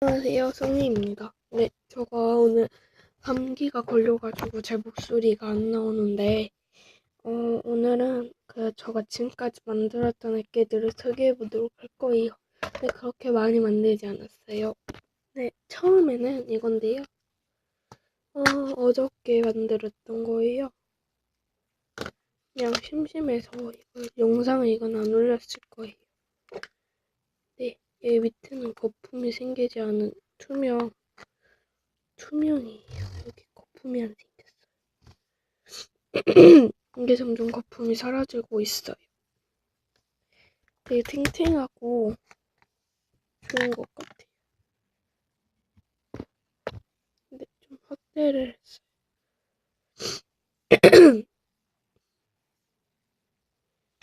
안녕하세요, 승리입니다. 네, 제가 오늘 감기가 걸려가지고 제 목소리가 안 나오는데, 어, 오늘은 그 제가 지금까지 만들었던 액기들을 소개해 보도록 할 거예요. 네, 그렇게 많이 만들지 않았어요. 네, 처음에는 이건데요. 어, 어저께 만들었던 거예요. 그냥 심심해서 이걸 영상을 이건 안 올렸을 거예요. 네, 여기 밑에는 거품이 생기지 않은 투명, 투명이에요. 여기 거품이 안 생겼어요. 이게 점점 거품이 사라지고 있어요. 되게 탱탱하고 좋은 것 같아요. 근데 좀 확대를 했어요.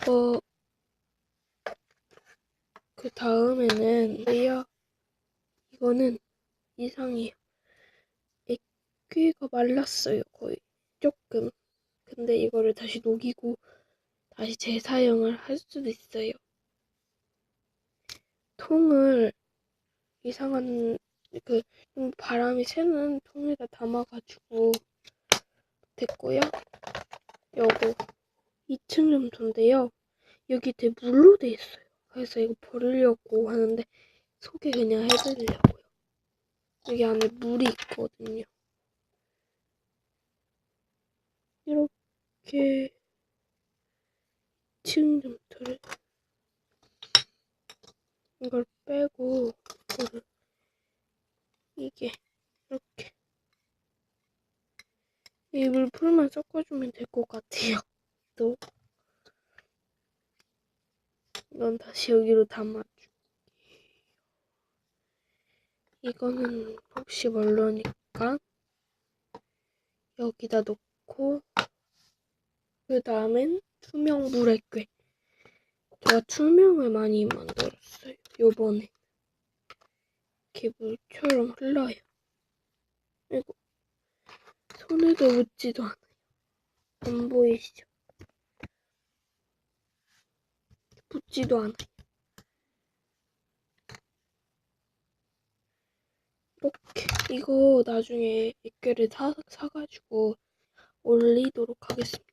어, 그 다음에는 뭐야? 이거는 이상해요. 액괴가 말랐어요, 거의. 조금. 근데 이거를 다시 녹이고 다시 재사용을 할 수도 있어요. 통을 이상한 그좀 바람이 새는 통에다 담아가지고 됐고요. 요거 2층 점토인데요. 여기 되게 물로 돼 있어요. 그래서 이거 버리려고 하는데 소개 그냥 해드리려고요. 여기 안에 물이 있거든요. 이렇게 2층 점토를 이걸 빼고 이거를 이게 이렇게 이 물풀만 섞어주면 될 것 같아요. 또 이건 다시 여기로 담아줄게요. 이거는 혹시 모르니까 여기다 놓고 그 다음엔 투명 물액괴 제가 투명을 많이 만들었어요. 요번에 이렇게 물처럼 흘러요. 이거 손에도 묻지도 않아요. 안 보이시죠? 붙지도 않아요. 이렇게 이거 나중에 액괴를 사, 사가지고 올리도록 하겠습니다.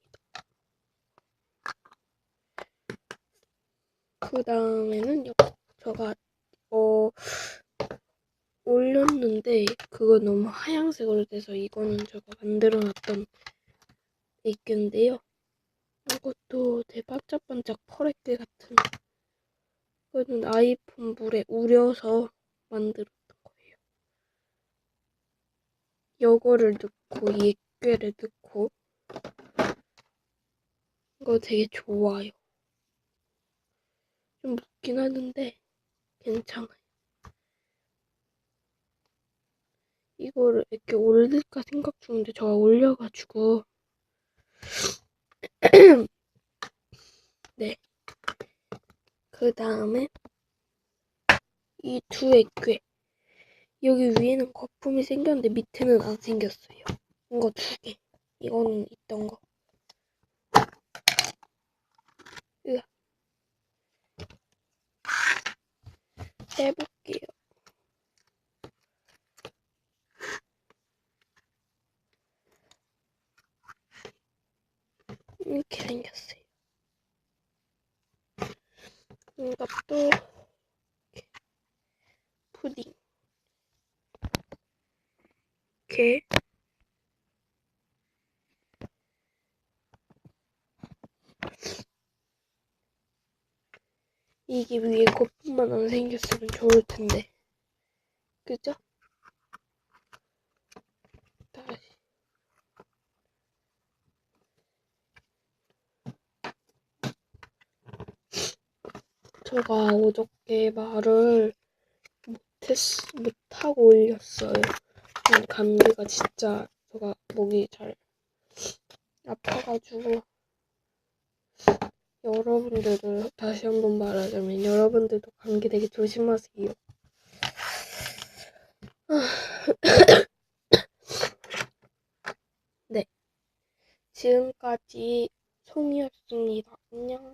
그 다음에는 제가 어 올렸는데 그거 너무 하얀색으로 돼서 이거는 제가 만들어놨던 액괴인데요. 이것도 되게 반짝반짝 펄액괴 같은 이거는 아이폰 물에 우려서 만들었던 거예요. 요거를 넣고 이 액괴를 넣고 이거 되게 좋아요. 좀 묻긴 하는데 괜찮아요. 이거를 이렇게 올릴까 생각 중인데 제가 올려가지고 네. 그 다음에 이 두 액괴 여기 위에는 거품이 생겼는데 밑에는 안 생겼어요. 이거 두 개. 이거는 있던 거. 으아. 해볼게요. 이렇게 생겼어요. 이것도 푸딩 이렇게 이게 위에 거품만 안 생겼으면 좋을 텐데 그죠? 제가 어저께 말을 못했, 못하고 올렸어요. 음, 감기가 진짜 제가 목이 잘 아파가지고 여러분들을 다시 한번 말하자면 여러분들도 감기 되게 조심하세요. 네. 지금까지 송이었습니다. 안녕.